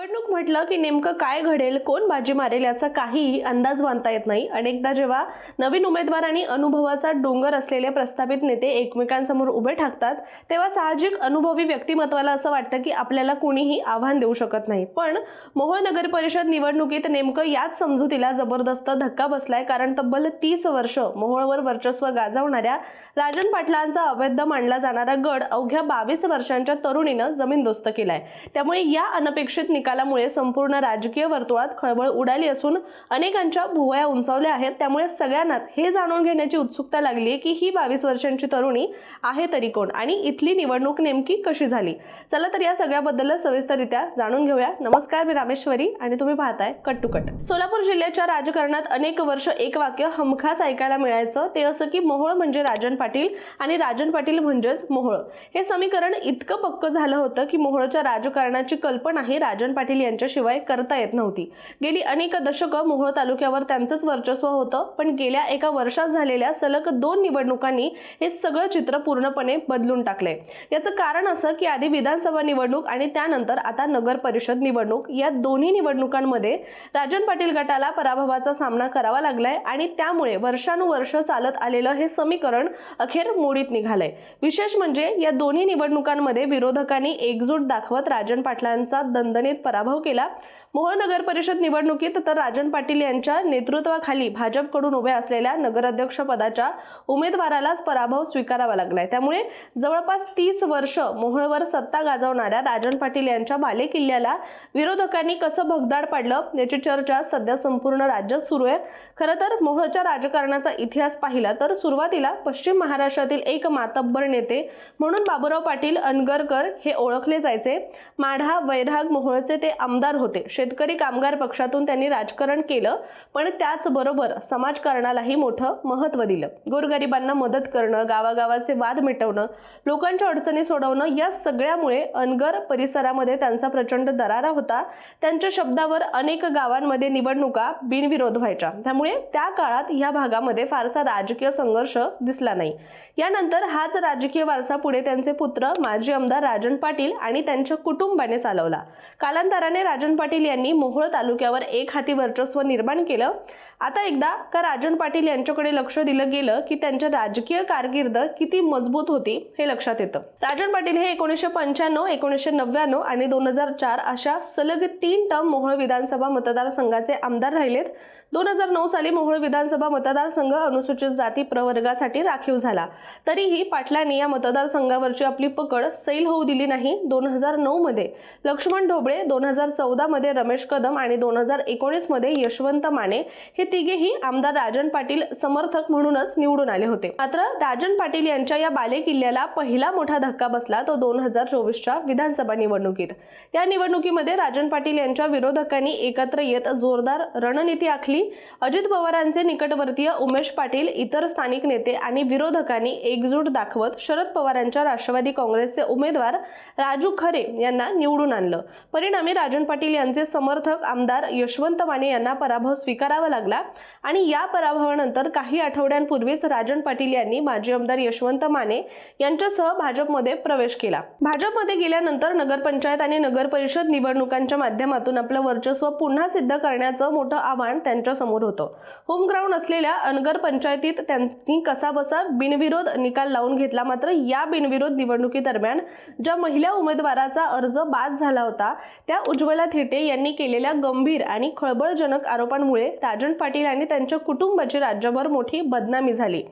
निवडणूक म्हटलं की नेमकं काय घडेल कोण बाजी मारेल याचा काहीही अंदाज बांधता येत नाही. अनेकदा जेव्हा नवीन उमेदवार आणि अनुभवाचा डोंगर असलेले प्रस्थापित नेते एकमेकांसमोर उभे ठाकतात तेव्हा साहजिक अनुभवी व्यक्तिमत्वाला असं वाटतं की आपल्याला कोणीही आव्हान देऊ शकत नाही. पण मोहोळ नगर परिषद निवडणुकीत नेमकं याच समजुतीला जबरदस्त धक्का बसलाय कारण तब्बल तीस वर्ष मोहोळवर वर्चस्व गाजवणाऱ्या राजन पाटलांचा अवैध मानला जाणारा गड अवघ्या बावीस वर्षांच्या तरुणीनं जमीनदोस्त केलाय. त्यामुळे या अनपेक्षित निकालामुळे संपूर्ण राजकीय वर्तुळात खळबळ उडाली असून अनेकांच्या भुवया उंचावल्या आहेत. त्यामुळे सगळ्यांनाच हे जाणून घेण्याची उत्सुकता लागली की ही बावीस वर्षांची तरुणी आहे तरी कोण आणि इथली निवडणूक नेमकी कशी झाली? चला तर या सगळ्याबद्दल सविस्तररित्या जाणून घेऊया. नमस्कार मी रामेश्वरी आणि तुम्ही पाहताय कट टू कट. सोलापूर जिल्ह्याच्या राजकारणात अनेक वर्ष एक वाक्य हमखास ऐकायला मिळायचं. ते असं की मोहोळ म्हणजे राजन पाटील आणि राजन पाटील म्हणजेच मोहोळ. हे समीकरण इतकं पक्क झालं होतं की मोहोळच्या राजकारणाची कल्पनाही राजन पाटील यांच्याशिवाय करता येत नव्हती. गेली अनेक दशकं मोहोळ तालुक्यावर त्यांचंच वर्चस्व होतं पण गेल्या एका वर्षात झालेल्या सलग दोन निवडणुकांनी हे सगळं चित्र पूर्णपणे बदलून टाकलंय. याचं कारण असं की आधी विधानसभा निवडणूक आणि त्यानंतर आता नगर परिषद निवडणूक या दोन्ही निवडणुकांमध्ये राजन पाटील गटाला पराभवाचा सामना करावा लागलाय आणि त्यामुळे वर्षानुवर्ष चालत आलेलं हे समीकरण अखेर मोडीत निघालंय. विशेष म्हणजे या दोन्ही निवडणुकांमध्ये विरोधकांनी एकजूट दाखवत राजन पाटलांचा दणदणीत पराभव केला. मोहोळ नगर परिषद निवडणुकीत तर राजन पाटील यांच्या नेतृत्वाखाली भाजपकडून उभ्या असलेल्या नगराध्यक्ष पदाच्या उमेदवारालाच पराभव स्वीकारावा लागलाय. त्यामुळे जवळपास तीस वर्ष मोहोळवर सत्ता गाजवणाऱ्या राजन पाटील यांच्या बालेकिल्ल्याला विरोधकांनी कसं भगदाड पाडलं याची चर्चा सध्या संपूर्ण राज्यात सुरू आहे. खरं तर मोहोळच्या राजकारणाचा इतिहास पाहिला तर सुरुवातीला पश्चिम महाराष्ट्रातील एक मातब्बर नेते म्हणून बाबुराव पाटील अनगरकर हे ओळखले जायचे. माढा वैराग मोहोळचे ते आमदार होते. शेतकरी कामगार पक्षातून त्यांनी राजकारण केलं पण त्याचबरोबर समाजकारणालाही मोठं महत्त्व दिलं. गोरगरिबांना मदत करणं गावागावाचे वाद मिटवणं लोकांच्या अडचणी सोडवणं या सगळ्यामुळे अनगर परिसरामध्ये त्यांचा प्रचंड दरारा होता. त्यांच्या शब्दावर अनेक गावांमध्ये निवडणुका बिनविरोध व्हायच्या. त्यामुळे त्या काळात या भागामध्ये फारसा राजकीय संघर्ष दिसला नाही. यानंतर हाच राजकीय वारसा पुढे त्यांचे पुत्र माजी आमदार राजन पाटील आणि त्यांच्या कुटुंबाने चालवला. कालांतराने राजन पाटील यांनी मोहोळ तालुक्यावर एक हाती वर्चस्व निर्माण केलं. आता एकदा का राजन पाटील यांच्याकडे लक्ष दिलं गेलं की त्यांच्या राजकीय कारकीर्द किती मजबूत होती हे लक्षात येतं. राजन पाटील हे एकोणीसशे पंच्याण्णव एकोणीसशे नव्याण्णव आणि दोन हजार चार अशा सलग तीन टर्म मोहोळ विधानसभा मतदारसंघाचे आमदार राहिलेत. दोन हजार नऊ साली मोहोळ विधानसभा मतदारसंघ अनुसूचित जाती प्रवर्गासाठी राखीव झाला. तरीही पाटलांनी या मतदारसंघावरची आपली पकड सैल होऊ दिली नाही दोन हजार नऊ मध्ये. लक्ष्मण ढोबळे दोन हजार चौदा मध्ये रमेश कदम आणि दोन हजार एकोणीसमध्ये यशवंत माने हे तिघेही आमदार राजन पाटील समर्थक म्हणूनच निवडून आले होते. मात्र राजन पाटील यांच्या या बालेकिल्ल्याला पहिला मोठा धक्का बसला तो दोन हजार चोवीसच्या विधानसभा निवडणुकीत. या निवडणुकीमध्ये राजन पाटील यांच्या विरोधकांनी एकत्र येत जोरदार रणनीती आखली. अजित पवारांचे निकटवर्तीय उमेश पाटील इतर स्थानिक नेते आणि विरोधकांनी एकजूट दाखवत शरद पवारांच्या राष्ट्रवादी काँग्रेसचे उमेदवार राजू खरे यांना निवडून आणलं. परिणामी राजन पाटील यांचे समर्थक आमदार यशवंत माने यांना पराभव स्वीकारावा लागला आणि या पराभवानंतर काही आठवड्यांपूर्वीच राजन पाटील यांनी माजी आमदार यशवंत माने यांच्यासह भाजपमध्ये प्रवेश केला. भाजपमध्ये गेल्यानंतर नगरपंचायत आणि नगर परिषद निवडणुकांच्या माध्यमातून आपलं वर्चस्व पुन्हा सिद्ध करण्याचं मोठं आव्हान त्यांच्यासमोर होतं. होमग्राऊंड असलेल्या अनगर पंचायतीत त्यांनी कसाबसा बिनविरोध निकाल लावून घेतला. मात्र या बिनविरोध निवडणुकीदरम्यान ज्या महिला उमेदवाराचा अर्ज बाद झाला होता त्या उज्ज्वला थेटे यांनी केलेल्या गंभीर आणि खळबळजनक आरोपांमुळे राजन पाटील आणि त्यांच्या कुटुंबाची राज्यभर मोठी बदनामी झाली.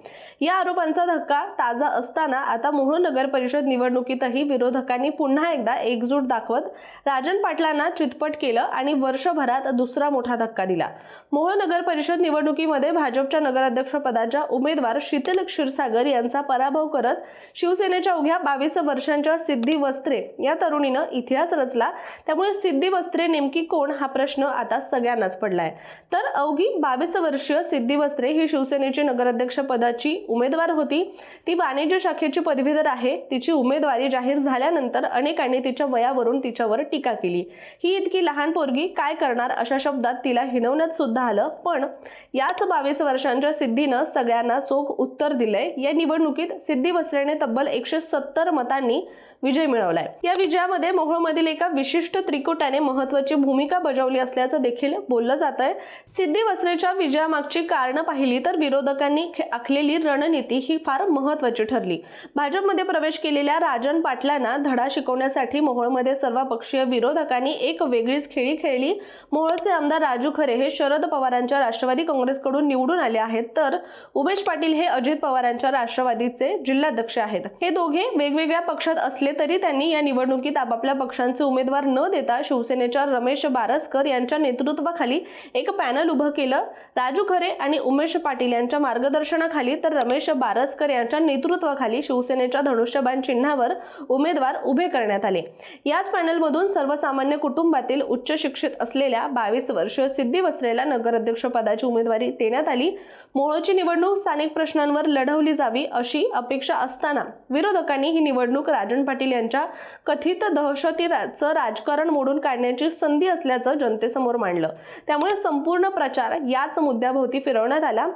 या आरोपांचा धक्का ताजा असताना आता मोहोळ नगर परिषद निवडणुकीतही विरोधकांनी पुन्हा एकदा एकजूट दाखवत राजन पाटलांना चितपट केलं आणि वर्षभरात दुसरा मोठा धक्का दिला. मोहोळ नगर परिषद निवडणुकीमध्ये भाजपच्या नगराध्यक्षपदाच्या उमेदवार शीतल क्षीरसागर यांचा पराभव करत शिवसेनेच्या अवघ्या बावीस वर्षांच्या सिद्धी वस्त्रे या तरुणीनं इतिहास रचला. त्यामुळे सिद्धी वस्त्रे नेमकी कोण हा प्रश्न आता सगळ्यांनाच पडलाय. तर अवघी बावीस वर्षीय सिद्धी वस्त्रे ही शिवसेनेची नगराध्यक्ष पदाची उमेदवार होती. ती वाणिज्य शाखेची पदवीधर आहे. तिची उमेदवारी जाहीर झाल्यानंतर अनेकांनी तिच्या वयावरून तिच्यावर टीका केली. ही इतकी लहान पोरगी काय करणार अशा शब्दात तिला हिणवण्यात सुद्धा आलं. पण याच बावीस वर्षांच्या सिद्धीनं सगळ्यांना चोख उत्तर दिलंय. या निवडणुकीत सिद्धी वस्त्रेने तब्बल एकशे सत्तर मतांनी विजय मिळवलाय. या विजयामध्ये मोहोळमधील एका विशिष्ट त्रिकुटाने महत्वाची भूमिका बजावली असल्याचं देखील बोललं जात आहे सिद्धी वस्त्रेच्या विजयामागची कारणं पाहिली तर विरोधकांनी खे- आखलेली रणनीती ही फार महत्वाची ठरली. भाजपमध्ये प्रवेश केलेल्या राजन पाटलांना धडा शिकवण्यासाठी मोहोळमध्ये सर्व पक्षीय विरोधकांनी एक वेगळीच खेळी खेळली. मोहोळचे आमदार राजू खरे हे शरद पवारांच्या राष्ट्रवादी काँग्रेसकडून निवडून आले आहेत. तर उमेश पाटील हे अजित पवारांच्या राष्ट्रवादीचे जिल्हाध्यक्ष आहेत. हे दोघे वेगवेगळ्या पक्षात असले तरी त्यांनी या निवडणुकीत आपापल्या पक्षांचे उमेदवार न देता शिवसेनेच्या रमेश बारसकर यांच्या नेतृत्वाखाली एक पॅनल उभं केलं. राजू खरे आणि उमेश पाटील यांच्या मार्गदर्शनाखाली तर रमेश बारसकर यांच्या नेतृत्वाखाली शिवसेनेच्या धनुष्यबाण चिन्हावर उमेदवार उभे करण्यात आले. याच पॅनलमधून सर्वसामान्य कुटुंबातील उच्च शिक्षित असलेल्या बावीस वर्षीय सिद्धी वस्त्रेला नगराध्यक्ष पदाची उमेदवारी देण्यात आली. मोहोळची निवडणूक स्थानिक प्रश्नांवर लढवली जावी अशी अपेक्षा असताना विरोधकांनी ही निवडणूक राजन पाटील पाटील यांच्या कथित दहशतीचं राजकारण मोडून काढण्याची संधी असल्याचं जनतेसमोर मांडलं. त्यामुळे संपूर्ण प्रचार याच मुद्द्याभोवती फिरवण्यात आला.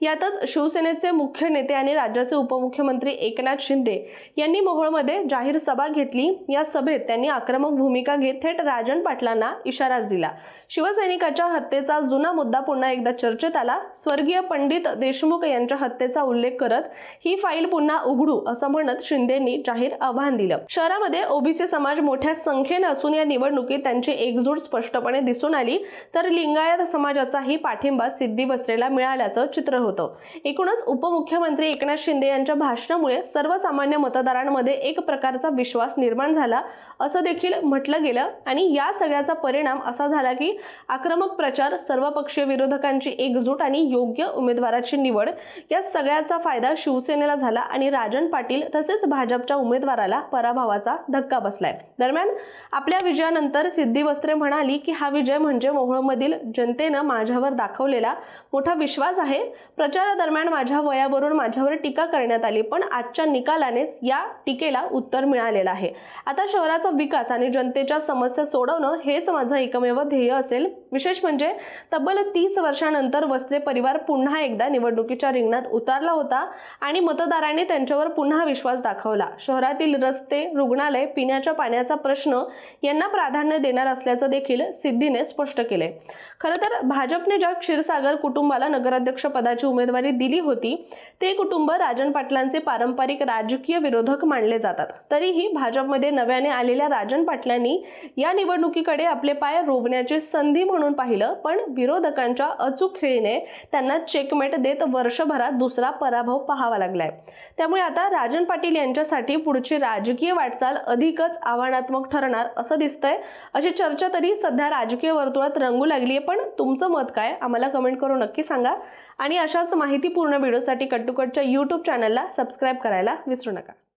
यातच शिवसेनेचे मुख्य नेते आणि राज्याचे उपमुख्यमंत्री एकनाथ शिंदे यांनी मोहोळमध्ये जाहीर सभा घेतली. या सभेत त्यांनी आक्रमक भूमिका घेत थेट राजन पाटलांना इशाराच दिला. शिवसैनिकाच्या हत्येचा जुना मुद्दा पुन्हा एकदा चर्चेत आला. स्वर्गीय पंडित देशमुख यांच्या हत्येचा उल्लेख करत ही फाईल पुन्हा उघडू असं म्हणत शिंदेंनी जाहीर आव्हान दिलं. शहरामध्ये ओबीसी समाज मोठ्या संख्येने असून या निवडणुकीत त्यांची एकजूट स्पष्टपणे दिसून आली. तर लिंगायत समाजाचाही पाठिंबा सिद्धी बसरेला मिळाल्याचं चित्र होतं. एकूणच उपमुख्यमंत्री एकनाथ शिंदे यांच्या भाषणामुळे सर्वसामान्य मतदारांमध्ये एक प्रकारचा विश्वास निर्माण झाला असं देखील म्हटलं गेलं. आणि या सगळ्याचा परिणाम असा झाला की आक्रमक प्रचार सर्वपक्षीय विरोधकांची एकजूट आणि योग्य उमेदवाराची निवड या सगळ्याचा फायदा शिवसेनेला झाला आणि राजन पाटील तसेच भाजपच्या उमेदवाराला पराभवाचा धक्का बसलाय. दरम्यान आपल्या विजयानंतर सिद्धी वस्त्रे म्हणाली की हा विजय म्हणजे मोहोळमधील जनतेनं माझ्यावर दाखवलेला मोठा विश्वास आहे. प्रचारादरम्यान माझ्या वयावरून माझ्यावर टीका करण्यात आली पण आजच्या निकालानेच या टीकेला उत्तर मिळालेलं आहे. आता शहराचा विकास आणि जनतेच्या समस्या सोडवणं हेच माझं एकमेव ध्येय असेल विशेष म्हणजे तब्बल तीस वर्षानंतर वस्त्रे परिवार पुन्हा एकदा निवडणुकीच्या रिंगणात उतरला होता आणि मतदारांनी त्यांच्यावर पुन्हा विश्वास दाखवला. शहरातील रस्ते रुग्णालय पिण्याच्या पाण्याचा प्रश्न यांना प्राधान्य देणार असल्याचं देखील सिद्धीने स्पष्ट केलंय खरं तर भाजपने ज्या क्षीरसागर कुटुंबाला नगराध्यक्ष पदाची उमेदवारी दिली होती ते कुटुंब राजन पाटलांचे पारंपरिक राजकीय विरोधक मानले जातात. तरीही भाजपमध्ये नव्याने आलेल्या राजन पाटलांनी या निवडणुकीकडे आपले पाय रोवण्याची संधी म्हणून म्हणून पाहिलं पण विरोधकांच्या अचूक खेळीने त्यांना चेकमेट देत वर्षभरात दुसरा पराभव पाहावा लागलाय. त्यामुळे आता राजन पाटील यांच्यासाठी पुढची राजकीय वाटचाल अधिकच आव्हानात्मक ठरणार असं दिसतंय. अशी चर्चा तरी सध्या राजकीय वर्तुळात रंगू लागली आहे पण तुमचं मत काय? आम्हाला कमेंट करून नक्की सांगा. आणि अशाच माहितीपूर्ण व्हिडिओसाठी कट्टुकटच्या यूट्यूब चॅनलला सबस्क्राईब करायला विसरू नका.